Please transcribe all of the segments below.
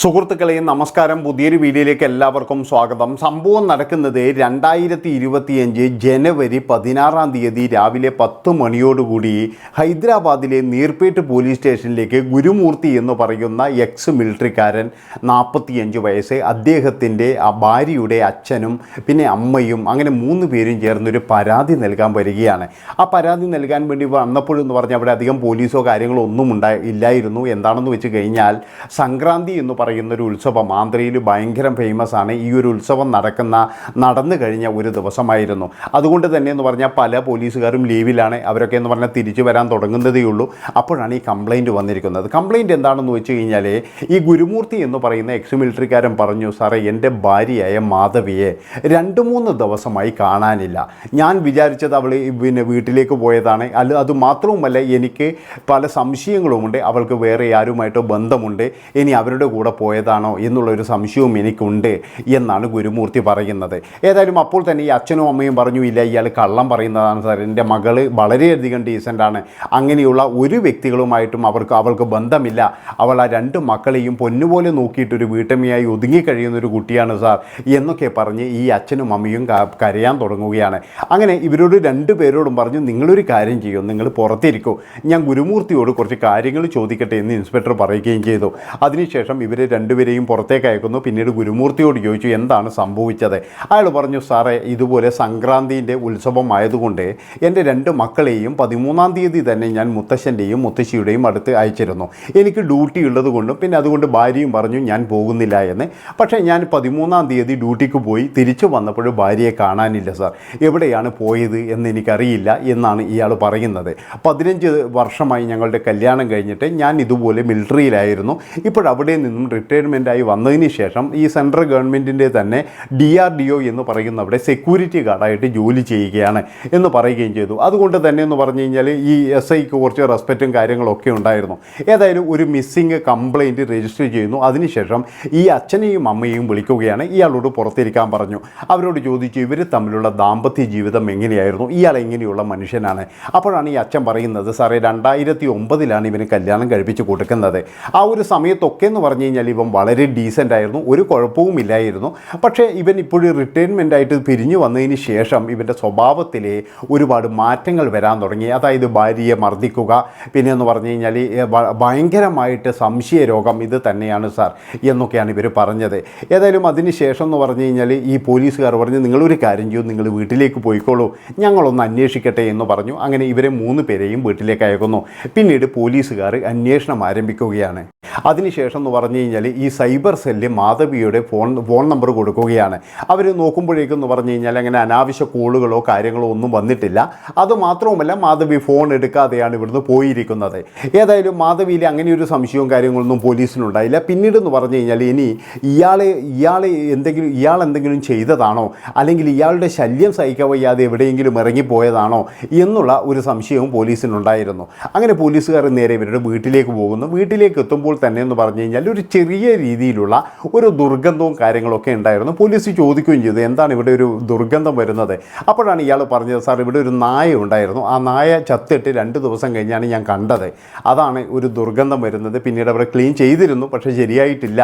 സുഹൃത്തുക്കളെ നമസ്കാരം. പുതിയൊരു വീഡിയോയിലേക്ക് എല്ലാവർക്കും സ്വാഗതം. സംഭവം നടക്കുന്നത് രണ്ടായിരത്തി ഇരുപത്തിയഞ്ച് ജനുവരി പതിനാറാം തീയതി രാവിലെ പത്ത് മണിയോടുകൂടി ഹൈദരാബാദിലെ നീർപേട്ട് പോലീസ് സ്റ്റേഷനിലേക്ക് ഗുരുമൂർത്തി എന്ന് പറയുന്ന എക്സ് മിലിറ്ററിക്കാരൻ നാൽപ്പത്തിയഞ്ച് വയസ്സ് അദ്ദേഹത്തിന്റെ ആ ഭാര്യയുടെ അച്ഛനും പിന്നെ അമ്മയും അങ്ങനെ മൂന്ന് പേരും ചേർന്നൊരു പരാതി നൽകാൻ വരികയാണ്. ആ പരാതി നൽകാൻ വേണ്ടി വന്നപ്പോഴെന്ന് പറഞ്ഞാൽ അവിടെ അധികം പോലീസോ കാര്യങ്ങളോ ഒന്നും ഉണ്ടായി ഇല്ലായിരുന്നു. എന്താണെന്ന് വെച്ച് കഴിഞ്ഞാൽ സംക്രാന്തി എന്ന് പറയുന്ന ഒരു ഉത്സവം. ആന്ധ്രയിൽ ഭയങ്കര ഫേമസ് ആണ്. ഈ ഒരു ഉത്സവം നടക്കുന്ന നടന്നു കഴിഞ്ഞ ഒരു ദിവസമായിരുന്നു. അതുകൊണ്ട് തന്നെ എന്ന് പറഞ്ഞാൽ പല പോലീസുകാരും ലീവിലാണ്. അവരൊക്കെ എന്ന് പറഞ്ഞാൽ തിരിച്ചു വരാൻ തുടങ്ങുന്നതേ ഉള്ളൂ. അപ്പോഴാണ് ഈ കംപ്ലൈന്റ് വന്നിരിക്കുന്നത്. കംപ്ലൈന്റ് എന്താണെന്ന് വെച്ച് കഴിഞ്ഞാൽ ഈ ഗുരുമൂർത്തി എന്ന് പറയുന്ന എക്സ് മിലിറ്ററിക്കാരൻ പറഞ്ഞു സാറേ എന്റെ ഭാര്യയായ മാധവിയെ രണ്ട് മൂന്ന് ദിവസമായി കാണാനില്ല. ഞാൻ വിചാരിച്ചത് അവൾ പിന്നെ വീട്ടിലേക്ക് പോയതാണ്. അല്ല അത് മാത്രവുമല്ല എനിക്ക് പല സംശയങ്ങളുമുണ്ട്. അവൾക്ക് വേറെ ആരുമായിട്ടോ ബന്ധമുണ്ട്. ഇനി അവരുടെ കൂടെ പോയതാണോ എന്നുള്ളൊരു സംശയവും എനിക്കുണ്ട് എന്നാണ് ഗുരുമൂർത്തി പറയുന്നത്. ഏതായാലും അപ്പോൾ തന്നെ ഈ അച്ഛനും അമ്മയും പറഞ്ഞു ഇല്ല ഇയാൾ കള്ളം പറയുന്നതാണ് സാർ. എന്റെ മകൾ വളരെയധികം ഡീസന്റാണ് അങ്ങനെയുള്ള ഒരു വ്യക്തികളുമായിട്ടും അവർക്ക് അവൾക്ക് ബന്ധമില്ല. അവൾ ആ രണ്ട് മക്കളെയും പൊന്നുപോലെ നോക്കിയിട്ടൊരു വീട്ടമ്മയായി ഒതുങ്ങിക്കഴിയുന്ന ഒരു കുട്ടിയാണ് സാർ എന്നൊക്കെ പറഞ്ഞ് ഈ അച്ഛനും അമ്മയും കരയാൻ തുടങ്ങുകയാണ്. അങ്ങനെ ഇവരോട് രണ്ടു പേരോടും പറഞ്ഞു നിങ്ങളൊരു കാര്യം ചെയ്യും നിങ്ങൾ പുറത്തിരിക്കൂ. ഞാൻ ഗുരുമൂർത്തിയോട് കുറച്ച് കാര്യങ്ങൾ ചോദിക്കട്ടെ എന്ന് ഇൻസ്പെക്ടർ പറയുകയും ചെയ്തു. അതിനുശേഷം രണ്ടുപേരെയും പുറത്തേക്ക് അയക്കുന്നു. പിന്നീട് ഗുരുമൂർത്തിയോട് ചോദിച്ചു എന്താണ് സംഭവിച്ചത്? അയാൾ പറഞ്ഞു സാറേ ഇതുപോലെ സംക്രാന്തിന്റെ ഉത്സവമായതുകൊണ്ട് എന്റെ രണ്ട് മക്കളെയും പതിമൂന്നാം തീയതി തന്നെ ഞാൻ മുത്തശ്ശന്റെയും മുത്തശ്ശിയുടെയും അടുത്ത് അയച്ചിരുന്നു. എനിക്ക് ഡ്യൂട്ടി ഉള്ളത് കൊണ്ടും പിന്നെ അതുകൊണ്ട് ഭാര്യയും പറഞ്ഞു ഞാൻ പോകുന്നില്ല എന്ന്. പക്ഷേ ഞാൻ പതിമൂന്നാം തീയതി ഡ്യൂട്ടിക്ക് പോയി തിരിച്ചു വന്നപ്പോൾ ഭാര്യയെ കാണാനില്ല സാർ. എവിടെയാണ് പോയത് എന്ന് എനിക്കറിയില്ല എന്നാണ് ഇയാൾ പറയുന്നത്. പതിനഞ്ച് വർഷമായി ഞങ്ങളുടെ കല്യാണം കഴിഞ്ഞിട്ട് ഞാൻ ഇതുപോലെ മിലിറ്ററിയിലായിരുന്നു. ഇപ്പോഴവിടെ നിന്നും റിട്ടയർമെന്റായി വന്നതിന് ശേഷം ഈ സെൻട്രൽ ഗവൺമെന്റിന്റെ തന്നെ ഡി ആർ ഡി ഒ എന്ന് പറയുന്നവിടെ സെക്യൂരിറ്റി ഗാർഡായിട്ട് ജോലി ചെയ്യുകയാണ് എന്ന് പറയുകയും ചെയ്തു. അതുകൊണ്ട് തന്നെ എന്ന് പറഞ്ഞു കഴിഞ്ഞാൽ ഈ എസ് ഐക്ക് കുറച്ച് റെസ്പെക്റ്റും കാര്യങ്ങളൊക്കെ ഉണ്ടായിരുന്നു. ഏതായാലും ഒരു മിസ്സിങ് കംപ്ലൈന്റ് രജിസ്റ്റർ ചെയ്യുന്നു. അതിനുശേഷം ഈ അച്ഛനെയും അമ്മയെയും വിളിക്കുകയാണ്. ഇയാളോട് പുറത്തിരിക്കാൻ പറഞ്ഞു. അവരോട് ചോദിച്ചു ഇവർ തമ്മിലുള്ള ദാമ്പത്യ ജീവിതം എങ്ങനെയായിരുന്നു? ഇയാൾ എങ്ങനെയുള്ള മനുഷ്യനാണ്? അപ്പോഴാണ് ഈ അച്ഛൻ പറയുന്നത് സാറേ രണ്ടായിരത്തി ഒമ്പതിലാണ് ഇവന് കല്യാണം കഴിപ്പിച്ച് കൊടുക്കുന്നത്. ആ ഒരു സമയത്തൊക്കെ എന്ന് പറഞ്ഞു ഇവൻ വളരെ ഡീസന്റ് ആയിരുന്നു. ഒരു കുഴപ്പവും ഇല്ലായിരുന്നു. പക്ഷേ ഇവൻ ഇപ്പോഴും റിട്ടയർമെന്റ് ആയിട്ട് പിരിഞ്ഞു വന്നതിന് ശേഷം ഇവന്റെ സ്വഭാവത്തിൽ ഒരുപാട് മാറ്റങ്ങൾ വരാൻ തുടങ്ങി. അതായത് ഭാര്യയെ മർദ്ദിക്കുക പിന്നെ എന്ന് പറഞ്ഞു കഴിഞ്ഞാൽ ഭയങ്കരമായിട്ട് സംശയ രോഗം ഇത് തന്നെയാണ് സാർ എന്നൊക്കെയാണ് ഇവർ പറഞ്ഞത്. ഏതായാലും അതിന് ശേഷം എന്ന് പറഞ്ഞു കഴിഞ്ഞാൽ ഈ പോലീസുകാർ പറഞ്ഞു നിങ്ങളൊരു കാര്യം ചെയ്യൂ നിങ്ങൾ വീട്ടിലേക്ക് പോയിക്കോളൂ ഞങ്ങളൊന്ന് അന്വേഷിക്കട്ടെ എന്ന് പറഞ്ഞു. അങ്ങനെ ഇവരെ മൂന്ന് പേരെയും വീട്ടിലേക്ക് അയക്കുന്നു. പിന്നീട് പോലീസുകാർ അന്വേഷണം ആരംഭിക്കുകയാണ്. അതിനുശേഷം എന്ന് പറഞ്ഞു കഴിഞ്ഞാൽ ഈ സൈബർ സെല്ല് മാധവിയുടെ ഫോൺ ഫോൺ നമ്പർ കൊടുക്കുകയാണ്. അവർ നോക്കുമ്പോഴേക്കും എന്ന് പറഞ്ഞു കഴിഞ്ഞാൽ അങ്ങനെ അനാവശ്യ കോളുകളോ കാര്യങ്ങളോ ഒന്നും വന്നിട്ടില്ല. അതുമാത്രവുമല്ല മാധവി ഫോൺ എടുക്കാതെയാണ് ഇവിടുന്ന് പോയിരിക്കുന്നത്. ഏതായാലും മാധവിയിൽ അങ്ങനെ ഒരു സംശയവും കാര്യങ്ങളൊന്നും പോലീസിനുണ്ടായില്ല. പിന്നീട് എന്ന് പറഞ്ഞു കഴിഞ്ഞാൽ ഇനി ഇയാളെ ഇയാളെ എന്തെങ്കിലും ഇയാൾ എന്തെങ്കിലും ചെയ്തതാണോ? അല്ലെങ്കിൽ ഇയാളുടെ ശല്യം സഹിക്കാൻ വയ്യാതെ എവിടെയെങ്കിലും ഇറങ്ങിപ്പോയതാണോ? എന്നുള്ള ഒരു സംശയവും പോലീസിനുണ്ടായിരുന്നു. അങ്ങനെ പോലീസുകാർ നേരെ ഇവരുടെ വീട്ടിലേക്ക് പോകുന്നു. വീട്ടിലേക്ക് എത്തുമ്പോൾ തന്നെ എന്ന് പറഞ്ഞു കഴിഞ്ഞാൽ ഒരു ചെറിയ രീതിയിലുള്ള ഒരു ദുർഗന്ധവും കാര്യങ്ങളൊക്കെ ഉണ്ടായിരുന്നു. പോലീസ് ചോദിക്കുകയും ചെയ്തു എന്താണ് ഇവിടെ ഒരു ദുർഗന്ധം വരുന്നത്? അപ്പോഴാണ് ഇയാൾ പറഞ്ഞത് സാർ ഇവിടെ ഒരു നായ ഉണ്ടായിരുന്നു. ആ നായ ചത്തിട്ട് രണ്ട് ദിവസം കഴിഞ്ഞാണ് ഞാൻ കണ്ടത്. അതാണ് ഒരു ദുർഗന്ധം വരുന്നത്. പിന്നീട് അവിടെ ക്ലീൻ ചെയ്തിരുന്നു പക്ഷേ ശരിയായിട്ടില്ല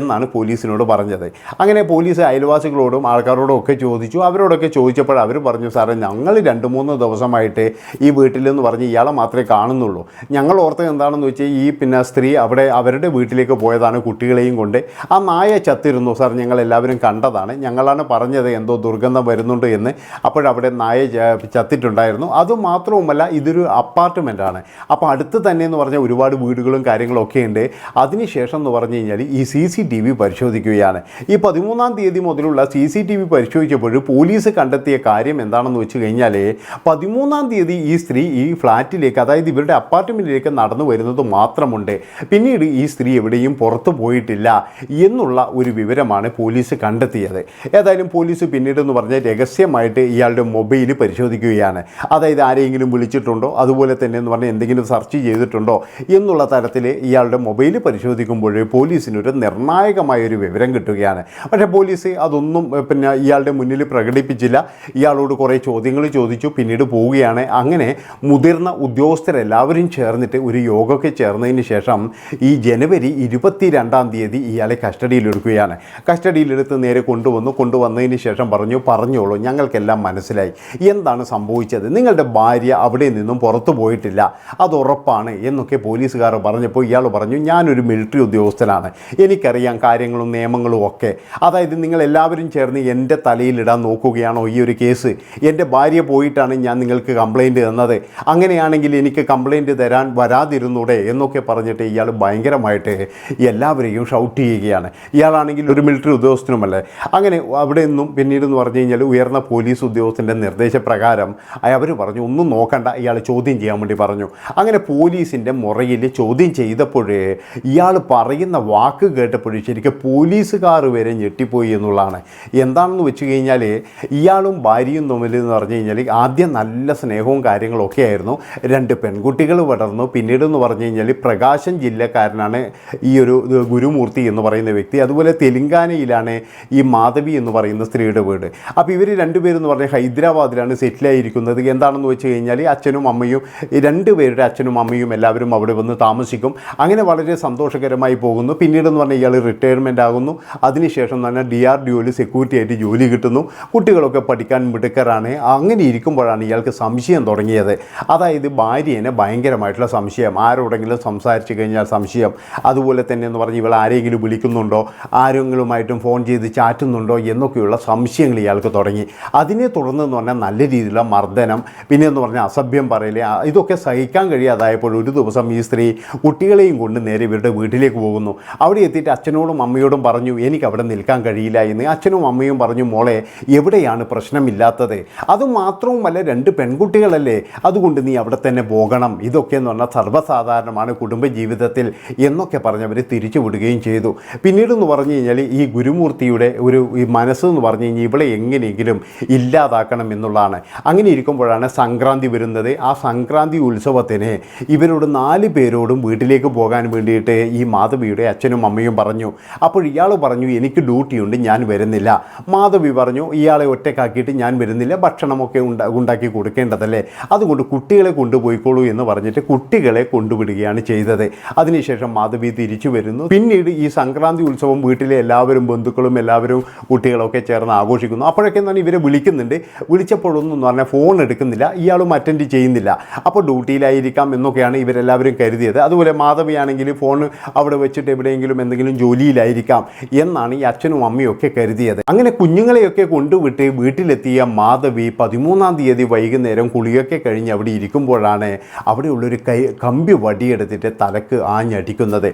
എന്നാണ് പോലീസിനോട് പറഞ്ഞത്. അങ്ങനെ പോലീസ് അയൽവാസികളോടും ആൾക്കാരോടും ഒക്കെ ചോദിച്ചു. അവരോടൊക്കെ ചോദിച്ചപ്പോൾ അവർ പറഞ്ഞു സാറേ ഞങ്ങൾ രണ്ട് മൂന്ന് ദിവസമായിട്ട് ഈ വീട്ടിലെന്ന് പറഞ്ഞ് ഇയാളെ മാത്രമേ കാണുന്നുള്ളൂ. ഞങ്ങൾ ഓർത്തത് എന്താണെന്ന് വെച്ചാൽ ഈ പിന്നെ സ്ത്രീ അവിടെ അവരുടെ വീട്ടിലേക്ക് പോയതാണ് കുട്ടികളെയും കൊണ്ട്. ആ നായ ചത്തിരുന്നു. സാർ ഞങ്ങൾ എല്ലാവരും കണ്ടതാണ്. ഞങ്ങളാണ് പറഞ്ഞത് എന്തോ ദുർഗന്ധം വരുന്നുണ്ട് എന്ന്. അപ്പോഴവിടെ നായ ചത്തിട്ടുണ്ടായിരുന്നു. അതുമാത്രവുമല്ല ഇതൊരു അപ്പാർട്ട്മെന്റ് ആണ് അപ്പോൾ അടുത്ത് തന്നെ എന്ന് പറഞ്ഞാൽ ഒരുപാട് വീടുകളും കാര്യങ്ങളൊക്കെ ഉണ്ട്. അതിനുശേഷം എന്ന് പറഞ്ഞു കഴിഞ്ഞാൽ ഈ സി സി ടി വി പരിശോധിക്കുകയാണ്. ഈ പതിമൂന്നാം തീയതി മുതലുള്ള സി സി ടി വി പരിശോധിച്ചപ്പോൾ പോലീസ് കണ്ടെത്തിയ കാര്യം എന്താണെന്ന് വെച്ച് കഴിഞ്ഞാൽ പതിമൂന്നാം തീയതി ഈ സ്ത്രീ ഈ ഫ്ലാറ്റിലേക്ക് അതായത് ഇവരുടെ അപ്പാർട്ട്മെന്റിലേക്ക് നടന്നു വരുന്നത് മാത്രമുണ്ട്. പിന്നീട് ഈ സ്ത്രീ എവിടെയും പുറത്തു പോയിട്ടില്ല എന്നുള്ള ഒരു വിവരമാണ് പോലീസ് കണ്ടെത്തിയത്. ഏതായാലും പോലീസ് പിന്നീട് എന്ന് പറഞ്ഞാൽ രഹസ്യമായിട്ട് ഇയാളുടെ മൊബൈൽ പരിശോധിക്കുകയാണ്. അതായത് ആരെങ്കിലും വിളിച്ചിട്ടുണ്ടോ? അതുപോലെ തന്നെ എന്ന് പറഞ്ഞാൽ എന്തെങ്കിലും സെർച്ച് ചെയ്തിട്ടുണ്ടോ? എന്നുള്ള തരത്തിൽ ഇയാളുടെ മൊബൈൽ പരിശോധിക്കുമ്പോൾ പോലീസിനൊരു നിർണായകമായ ഒരു വിവരം കിട്ടുകയാണ്. പക്ഷേ പോലീസ് അതൊന്നും പിന്നെ ഇയാളുടെ മുന്നിൽ പ്രകടിപ്പിച്ചില്ല. ഇയാളോട് കുറേ ചോദ്യങ്ങൾ ചോദിച്ചു പിന്നീട് പോവുകയാണ്. അങ്ങനെ മുതിർന്ന ഉദ്യോഗസ്ഥരെല്ലാവരും ചേർന്നിട്ട് ഒരു യോഗമൊക്കെ ചേർന്നതിന് ശേഷം ഈ ജനുവരി ഇരുപത്തി രണ്ടാം തീയതി ഇയാളെ കസ്റ്റഡിയിലെടുക്കുകയാണ്. കസ്റ്റഡിയിലെടുത്ത് നേരെ കൊണ്ടുവന്നു. കൊണ്ടുവന്നതിന് ശേഷം പറഞ്ഞു പറഞ്ഞോളൂ ഞങ്ങൾക്കെല്ലാം മനസ്സിലായി. എന്താണ് സംഭവിച്ചത്? നിങ്ങളുടെ ഭാര്യ അവിടെ നിന്നും പുറത്തു പോയിട്ടില്ല. അത് ഉറപ്പാണ് എന്നൊക്കെ പോലീസുകാർ പറഞ്ഞപ്പോൾ ഇയാൾ പറഞ്ഞു ഞാനൊരു മിലിറ്ററി ഉദ്യോഗസ്ഥനാണ്. എനിക്കറിയാം കാര്യങ്ങളും നിയമങ്ങളും ഒക്കെ. അതായത് നിങ്ങൾ എല്ലാവരും ചേർന്ന് എന്റെ തലയിലിടാൻ നോക്കുകയാണോ ഈ ഒരു കേസ്? എന്റെ ഭാര്യ പോയിട്ടാണ് ഞാൻ നിങ്ങൾക്ക് കംപ്ലൈന്റ് തന്നത്. അങ്ങനെയാണെങ്കിൽ എനിക്ക് കംപ്ലൈന്റ് തരാൻ വരാതിരുന്നൂടെ? എന്നൊക്കെ പറഞ്ഞിട്ട് ഇയാൾ ഭയങ്കരമായിട്ട് എല്ലാവരെയും ഷൗട്ട് ചെയ്യുകയാണ്. ഇയാളാണെങ്കിൽ ഒരു മിലിറ്ററി ഉദ്യോഗസ്ഥനുമല്ലേ? അങ്ങനെ അവിടെ നിന്നും പിന്നീട് എന്ന് പറഞ്ഞു കഴിഞ്ഞാൽ ഉയർന്ന പോലീസ് ഉദ്യോഗസ്ഥന്റെ നിർദ്ദേശപ്രകാരം അവർ പറഞ്ഞു ഒന്നും നോക്കണ്ട ഇയാൾ ചോദ്യം ചെയ്യാൻ വേണ്ടി പറഞ്ഞു. അങ്ങനെ പോലീസിന്റെ മുറയിൽ ചോദ്യം ചെയ്തപ്പോഴേ ഇയാൾ പറയുന്ന വാക്ക് കേട്ടപ്പോഴേ ശരിക്കും പോലീസുകാർ വരെ ഞെട്ടിപ്പോയി എന്നുള്ളതാണ്. എന്താണെന്ന് വെച്ച് കഴിഞ്ഞാൽ ഇയാളും ഭാര്യയും തമ്മിൽ എന്ന് പറഞ്ഞു കഴിഞ്ഞാൽ ആദ്യം നല്ല സ്നേഹവും കാര്യങ്ങളൊക്കെ ആയിരുന്നു. രണ്ട് പെൺകുട്ടികൾ വളർന്നു. പിന്നീട് എന്ന് പറഞ്ഞു കഴിഞ്ഞാൽ പ്രകാശം ജില്ലക്കാരനാണ് ഈ ഒരു ഗുരുമൂർത്തി എന്ന് പറയുന്ന വ്യക്തി അതുപോലെ തെലുങ്കാനയിലാണ് ഈ മാധവി എന്ന് പറയുന്ന സ്ത്രീയുടെ വീട്. അപ്പോൾ ഇവർ രണ്ടുപേരെന്ന് പറഞ്ഞാൽ ഹൈദരാബാദിലാണ് സെറ്റിലായിരിക്കുന്നത് എന്താണെന്ന് വെച്ച് കഴിഞ്ഞാൽ അച്ഛനും അമ്മയും രണ്ടുപേരുടെ അച്ഛനും അമ്മയും എല്ലാവരും അവിടെ വന്ന് താമസിക്കും. അങ്ങനെ വളരെ സന്തോഷകരമായി പോകുന്നു. പിന്നീടെന്ന് പറഞ്ഞാൽ ഇയാൾ റിട്ടയർമെന്റ് ആകുന്നു. അതിനുശേഷം തന്നെ ഡി ആർ ഡി ഒയിൽ സെക്യൂരിറ്റി ആയിട്ട് ജോലി കിട്ടുന്നു. കുട്ടികളൊക്കെ പഠിക്കാൻ മിടുക്കറാണ് അങ്ങനെ ഇരിക്കുമ്പോഴാണ് ഇയാൾക്ക് സംശയം തുടങ്ങിയത്. അതായത് ഭാര്യേനെ ഭയങ്കരമായിട്ടുള്ള സംശയം. ആരോടെങ്കിലും സംസാരിച്ചു കഴിഞ്ഞാൽ സംശയം. അതുപോലെ തന്നെ എന്ന് പറഞ്ഞ് ഇവൾ ആരെങ്കിലും വിളിക്കുന്നുണ്ടോ? ആരെങ്കിലുമായിട്ടും ഫോൺ ചെയ്ത് ചാറ്റുന്നുണ്ടോ? എന്നൊക്കെയുള്ള സംശയങ്ങൾ ഇയാൾക്ക് തുടങ്ങി. അതിനെ തുടർന്ന് എന്ന് പറഞ്ഞാൽ നല്ല രീതിയിലുള്ള മർദ്ദനം പിന്നെ എന്ന് പറഞ്ഞാൽ അസഭ്യം പറയലേ ഇതൊക്കെ സഹിക്കാൻ കഴിയാതായപ്പോൾ ഒരു ദിവസം ഈ സ്ത്രീ കുട്ടികളെയും കൊണ്ട് നേരെ ഇവരുടെ വീട്ടിലേക്ക് പോകുന്നു. അവിടെ എത്തിയിട്ട് അച്ഛനോടും അമ്മയോടും പറഞ്ഞു എനിക്ക് അവിടെ നിൽക്കാൻ കഴിയില്ല എന്ന്. അച്ഛനും അമ്മയും പറഞ്ഞു മോളെ എവിടെയാണ് പ്രശ്നമില്ലാത്തത്? അതുമാത്രവുമല്ല രണ്ട് പെൺകുട്ടികളല്ലേ? അതുകൊണ്ട് നീ അവിടെ തന്നെ പോകണം. ഇതൊക്കെ എന്ന് പറഞ്ഞാൽ സർവസാധാരണമാണ് കുടുംബജീവിതത്തിൽ എന്നൊക്കെ പറഞ്ഞവർ അവർ തിരിച്ചു വിടുകയും ചെയ്തു. പിന്നീടെന്ന് പറഞ്ഞു കഴിഞ്ഞാൽ ഈ ഗുരുമൂർത്തിയുടെ ഒരു ഈ മനസ്സ് എന്ന് പറഞ്ഞു കഴിഞ്ഞാൽ ഇവിടെ എങ്ങനെയെങ്കിലും ഇല്ലാതാക്കണം എന്നുള്ളതാണ്. അങ്ങനെ ഇരിക്കുമ്പോഴാണ് സംക്രാന്തി വരുന്നത്. ആ സംക്രാന്തി ഉത്സവത്തിന് ഇവരോട് നാല് പേരോടും വീട്ടിലേക്ക് പോകാൻ വേണ്ടിയിട്ട് ഈ മാധവിയുടെ അച്ഛനും അമ്മയും പറഞ്ഞു. അപ്പോൾ ഇയാൾ പറഞ്ഞു എനിക്ക് ഡ്യൂട്ടിയുണ്ട് ഞാൻ വരുന്നില്ല. മാധവി പറഞ്ഞു ഇയാളെ ഒറ്റക്കാക്കിയിട്ട് ഞാൻ വരുന്നില്ല ഭക്ഷണമൊക്കെ ഉണ്ടാ ഉണ്ടാക്കി കൊടുക്കേണ്ടതല്ലേ? അതുകൊണ്ട് കുട്ടികളെ കൊണ്ടുപോയിക്കോളൂ എന്ന് പറഞ്ഞിട്ട് കുട്ടികളെ കൊണ്ടുവിടുകയാണ് ചെയ്തത്. അതിനുശേഷം മാധവി തിരിച്ചു വരുന്നു. പിന്നീട് ഈ സംക്രാന്തി ഉത്സവം വീട്ടിലെ എല്ലാവരും ബന്ധുക്കളും എല്ലാവരും കുട്ടികളൊക്കെ ചേർന്ന് ആഘോഷിക്കുന്നു. അപ്പോഴൊക്കെ എന്താണ് ഇവരെ വിളിക്കുന്നുണ്ട്. വിളിച്ചപ്പോഴൊന്നും പറഞ്ഞാൽ ഫോൺ എടുക്കുന്നില്ല. ഇയാളും അറ്റൻഡ് ചെയ്യുന്നില്ല. അപ്പോൾ ഡ്യൂട്ടിയിലായിരിക്കാം എന്നൊക്കെയാണ് ഇവരെല്ലാവരും കരുതിയത്. അതുപോലെ മാധവിയാണെങ്കിൽ ഫോൺ അവിടെ വെച്ചിട്ട് എവിടെയെങ്കിലും എന്തെങ്കിലും ജോലിയിലായിരിക്കാം എന്നാണ് ഈ അച്ഛനും അമ്മയും ഒക്കെ കരുതിയത്. അങ്ങനെ കുഞ്ഞുങ്ങളെയൊക്കെ കൊണ്ടുവിട്ട് വീട്ടിലെത്തിയ മാധവി പതിമൂന്നാം തീയതി വൈകുന്നേരം കുളിയൊക്കെ കഴിഞ്ഞ് അവിടെ ഇരിക്കുമ്പോഴാണ് അവിടെയുള്ളൊരു കൈ കമ്പി വടിയെടുത്തിട്ട് തലക്ക് ആഞ്ഞടിക്കുന്നത്.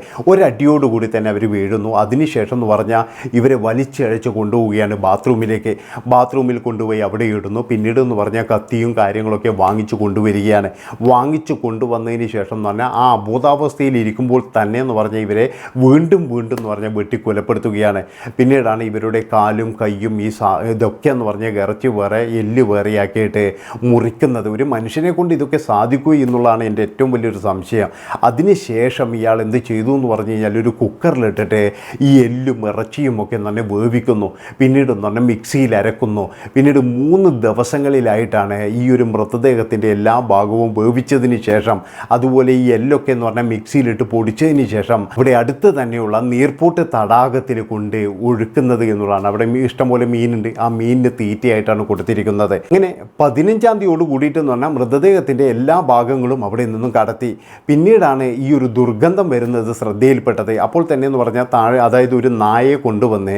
ഒരടിയോടുകൂടി തന്നെ അവർ വീഴുന്നു. അതിനുശേഷം എന്ന് പറഞ്ഞാൽ ഇവരെ വലിച്ചഴച്ച് കൊണ്ടുപോവുകയാണ് ബാത്റൂമിലേക്ക്. ബാത്റൂമിൽ കൊണ്ടുപോയി അവിടെ ഇടുന്നു. പിന്നീട് എന്ന് പറഞ്ഞാൽ കത്തിയും കാര്യങ്ങളൊക്കെ വാങ്ങിച്ചു കൊണ്ടുവരികയാണ്. വാങ്ങിച്ചു കൊണ്ടുവന്നതിന് ശേഷം എന്ന് പറഞ്ഞാൽ ആ അബോധാവസ്ഥയിൽ ഇരിക്കുമ്പോൾ തന്നെ എന്ന് പറഞ്ഞാൽ ഇവരെ വീണ്ടും വീണ്ടും എന്ന് പറഞ്ഞാൽ വെട്ടി കൊലപ്പെടുത്തുകയാണ് പിന്നീടാണ് ഇവരുടെ കാലും കൈയും ഈ സാ ഇതൊക്കെ എന്ന് പറഞ്ഞാൽ ഇറച്ചി വേറെ എല്ല് വേറെയാക്കിയിട്ട് മുറിക്കുന്നത്. ഒരു മനുഷ്യനെ കൊണ്ട് ഇതൊക്കെ സാധിക്കൂ എന്നുള്ളതാണ് എന്റെ ഏറ്റവും വലിയൊരു സംശയം. അതിനുശേഷം ഇയാൾ എന്ത് ചെയ്തു എന്ന് പറഞ്ഞു കഴിഞ്ഞാൽ ഒരു കുക്കറിലിട്ടിട്ട് ഈ എല്ലും ഇറച്ചിയും ഒക്കെ നന്നെ വേവിക്കുന്നു. പിന്നീട് നന്നെ മിക്സിയിൽ അരക്കുന്നു. പിന്നീട് മൂന്ന് ദിവസങ്ങളിലായിട്ടാണ് ഈ ഒരു മൃതദേഹത്തിന്റെ എല്ലാ ഭാഗവും വേവിച്ചതിന് ശേഷം അതുപോലെ ഈ എല്ലൊക്കെ എന്ന് പറഞ്ഞാൽ മിക്സിയിലിട്ട് പൊടിച്ചതിന് ശേഷം ഇവിടെ അടുത്ത് തന്നെയുള്ള നീർപ്പൂട്ട് തടാകത്തിൽ കൊണ്ട് ഒഴുക്കുന്നത് എന്നുള്ളതാണ്. അവിടെ ഇഷ്ടംപോലെ മീനുണ്ട്. ആ മീനിന് തീറ്റയായിട്ടാണ് കൊടുത്തിരിക്കുന്നത്. ഇങ്ങനെ പതിനഞ്ചാം തീയതിയോട് കൂടിയിട്ട് എന്ന് പറഞ്ഞാൽ മൃതദേഹത്തിന്റെ എല്ലാ ഭാഗങ്ങളും അവിടെ നിന്നും കടത്തി. പിന്നീടാണ് ഈ ഒരു ദുർഗന്ധം വരുന്നത് ശ്രദ്ധയിൽപ്പെട്ടത്. അപ്പോൾ തന്നെ എന്ന് പറഞ്ഞാൽ താഴെ അതായത് ഒരു നായയെ കൊണ്ടുവന്ന്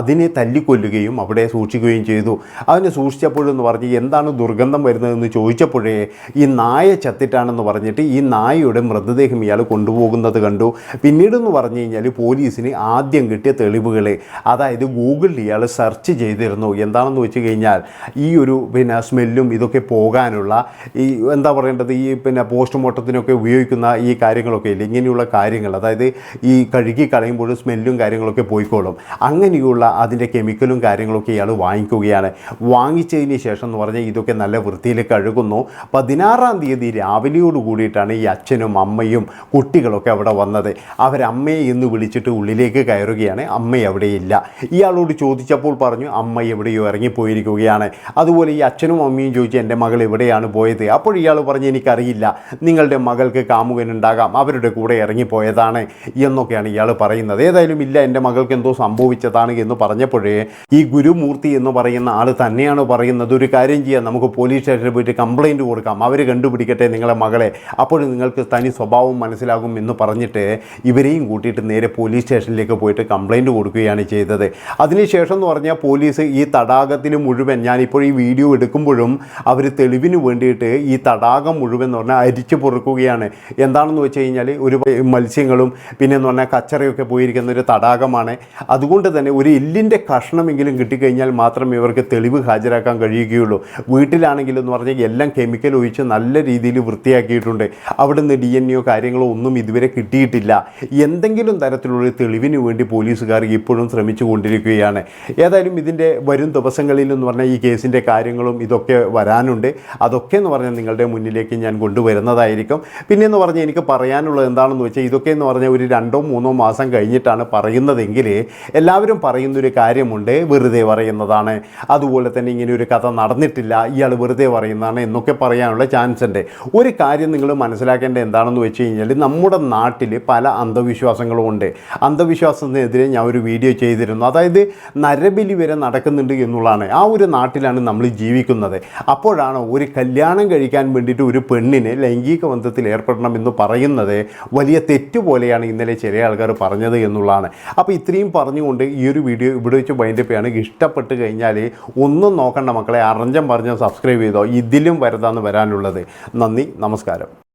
അതിനെ തല്ലിക്കൊല്ലുകയും അവിടെ സൂക്ഷിക്കുകയും ചെയ്തു. അതിനെ സൂക്ഷിച്ചപ്പോഴെന്ന് പറഞ്ഞ് എന്താണ് ദുർഗന്ധം വരുന്നതെന്ന് ചോദിച്ചപ്പോഴേ ഈ നായ ചത്തിട്ടാണെന്ന് പറഞ്ഞിട്ട് ഈ നായയുടെ മൃതദേഹം ഇയാൾ കൊണ്ടുപോകുന്നത് കണ്ടു. പിന്നീടെന്ന് പറഞ്ഞു കഴിഞ്ഞാൽ പോലീസിന് ആദ്യം കിട്ടിയ തെളിവുകൾ അതായത് ഗൂഗിളിൽ ഇയാൾ സെർച്ച് ചെയ്തിരുന്നു. എന്താണെന്ന് വെച്ച് കഴിഞ്ഞാൽ ഈ ഒരു പിന്നെ സ്മെല്ലും ഇതൊക്കെ പോകാനുള്ള ഈ എന്താ പറയേണ്ടത്? ഈ പിന്നെ പോസ്റ്റ്മോർട്ടത്തിനൊക്കെ ഉപയോഗിക്കുന്ന ഈ കാര്യങ്ങളൊക്കെ ഇല്ല? ഇങ്ങനെയുള്ള കാര്യങ്ങൾ അതായത് ഈ കഴുകി കളയുമ്പോൾ സ്മെല്ലും കാര്യങ്ങളൊക്കെ പോയിക്കോളും. അങ്ങനെയുള്ള അതിന്റെ കെമിക്കലും കാര്യങ്ങളൊക്കെ ഇയാൾ വാങ്ങിക്കുകയാണ്. വാങ്ങിച്ചതിന് ശേഷം എന്ന് പറഞ്ഞാൽ ഇതൊക്കെ നല്ല വൃത്തിയിൽ കഴുകുന്നു. പതിനാറാം തീയതി രാവിലെയോട് കൂടിയിട്ടാണ് ഈ അച്ഛനും അമ്മയും കുട്ടികളൊക്കെ അവിടെ വന്നത്. അവരമ്മയെ എന്ന് വിളിച്ചിട്ട് ഉള്ളിലേക്ക് കയറുകയാണ്. അമ്മ എവിടെയില്ല ഇയാളോട് ചോദിച്ചപ്പോൾ പറഞ്ഞു അമ്മ എവിടെയോ ഇറങ്ങിപ്പോയിരിക്കുകയാണ്. അതുപോലെ ഈ അച്ഛനും അമ്മയും ചോദിച്ചു എന്റെ മകൾ എവിടെയാണ് പോയത്? അപ്പോൾ ഇയാൾ പറഞ്ഞു എനിക്കറിയില്ല. നിങ്ങളുടെ മകൾക്ക് കാമുകനുണ്ടാകാം അവരുടെ കൂടെ ഇറങ്ങിപ്പോയതാണ്. എന്നൊക്കെയാണ് ഇയാൾ പറയുന്നത്. ഏതായാലും ഇല്ല എന്റെ മകൾക്ക് എന്തോ സംഭവിച്ചതാണ് എന്ന് പറഞ്ഞപ്പോഴേ ഈ ഗുരുമൂർത്തി എന്ന് പറയുന്ന ആൾ തന്നെയാണ് പറയുന്നത്. ഒരു കാര്യം ചെയ്യാം നമുക്ക് പോലീസ് സ്റ്റേഷനിൽ പോയിട്ട് കംപ്ലയിന്റ് കൊടുക്കാം. അവർ കണ്ടുപിടിക്കട്ടെ നിങ്ങളെ മകളെ. അപ്പോൾ നിങ്ങൾക്ക് തനി സ്വഭാവം മനസ്സിലാകും എന്ന് പറഞ്ഞിട്ട് ഇവരെയും കൂട്ടിയിട്ട് നേരെ പോലീസ് സ്റ്റേഷനിലേക്ക് പോയിട്ട് കംപ്ലയിന്റ് കൊടുക്കുകയാണ് ചെയ്തത്. അതിനുശേഷം എന്ന് പറഞ്ഞാൽ പോലീസ് ഈ തടാകത്തിന് മുഴുവൻ ഞാനിപ്പോൾ ഈ വീഡിയോ എടുക്കുമ്പോഴും അവർ തെളിവിന് വേണ്ടിയിട്ട് ഈ തടാകം മുഴുവൻ എന്ന് പറഞ്ഞാൽ അരിച്ചു പൊറുക്കുകയാണ്. എന്താണെന്ന് വെച്ച് കഴിഞ്ഞാൽ ഒരു മത്സ്യങ്ങളും പിന്നെ എന്ന് പറഞ്ഞാൽ കച്ചറയൊക്കെ പോയിരിക്കുന്ന ഒരു തടാകമാണ്. അതുകൊണ്ട് തന്നെ ഒരു എല്ലിന്റെ കഷ്ണമെങ്കിലും കിട്ടിക്കഴിഞ്ഞാൽ മാത്രമേ ഇവർക്ക് തെളിവ് ഹാജരാക്കാൻ കഴിയുകയുള്ളൂ. വീട്ടിലാണെങ്കിലും എന്ന് പറഞ്ഞാൽ എല്ലാം കെമിക്കൽ ഒഴിച്ച് നല്ല രീതിയിൽ വൃത്തിയാക്കിയിട്ടുണ്ട്. അവിടെ നിന്ന് ഡി എൻ എയോ കാര്യങ്ങളോ ഒന്നും ഇതുവരെ കിട്ടിയിട്ടില്ല. എന്തെങ്കിലും തരത്തിലുള്ള തെളിവിന് വേണ്ടി പോലീസുകാർ ഇപ്പോഴും ശ്രമിച്ചു കൊണ്ടിരിക്കുകയാണ്. ഏതായാലും ഇതിന്റെ വരും ദിവസങ്ങളിൽ എന്ന് പറഞ്ഞാൽ ഈ കേസിന്റെ കാര്യങ്ങളും ഇതൊക്കെ വരാനുണ്ട്. അതൊക്കെ എന്ന് പറഞ്ഞാൽ നിങ്ങളുടെ മുന്നിലേക്ക് ഞാൻ കൊണ്ടുവരുന്നതായിരിക്കും. പിന്നെ എന്ന് പറഞ്ഞാൽ എനിക്ക് പറയാനുള്ളത് എന്താണെന്ന് വെച്ചാൽ ഇതൊക്കെ എന്ന് പറഞ്ഞാൽ ഒരു രണ്ടോ മൂന്നോ മാസം കഴിഞ്ഞിട്ടാണ് പറയുന്നതെങ്കിൽ എല്ലാവരും പറയുന്നൊരു കാര്യമുണ്ട് വെറുതെ പറയുന്നതാണ്. അതുപോലെ തന്നെ ഇങ്ങനെ ഒരു കഥ നടന്നിട്ടില്ല ഇയാൾ വെറുതെ പറയുന്നതാണ് എന്നൊക്കെ പറയാനുള്ള ചാൻസ് ഉണ്ട്. ഒരു കാര്യം നിങ്ങൾ മനസ്സിലാക്കേണ്ട എന്താണെന്ന് വെച്ച് കഴിഞ്ഞാൽ നമ്മുടെ നാട്ടിൽ പല അന്ധവിശ്വാസങ്ങളും ഉണ്ട്. അന്ധവിശ്വാസത്തിനെതിരെ ഞാൻ ഒരു വീഡിയോ ചെയ്തിരുന്നു. അതായത് നരബലി വരെ നടക്കുന്നുണ്ട് എന്നുള്ളതാണ്. ആ ഒരു നാട്ടിലാണ് നമ്മൾ ജീവിക്കുന്നത്. അപ്പോഴാണ് ഒരു കല്യാണം കഴിക്കാൻ വേണ്ടിയിട്ട് ഒരു പെണ്ണിന് ലൈംഗിക ബന്ധത്തിൽ ഏർപ്പെടണം എന്ന് പറയുന്നത് വലിയ തെറ്റുപോലെയാണ് ഇന്നലെ ചില ആൾക്കാർ പറഞ്ഞത് എന്നുള്ളതാണ്. അപ്പോൾ ഇത്രയും പറഞ്ഞുകൊണ്ട് ഈ ഒരു വീഡിയോ ഇവിടെ വെച്ച് വൈൻഡപ്പ് ആണ് ഇഷ്ടപ്പെട്ട് കഴിഞ്ഞാൽ ഒന്നും നോക്കണ്ട മക്കളെ. അറിഞ്ഞം പറഞ്ഞ് സബ്സ്ക്രൈബ് ചെയ്തോ. ഇതിലും വരുതാന്ന് വരാനുള്ളത്. നന്ദി. നമസ്കാരം.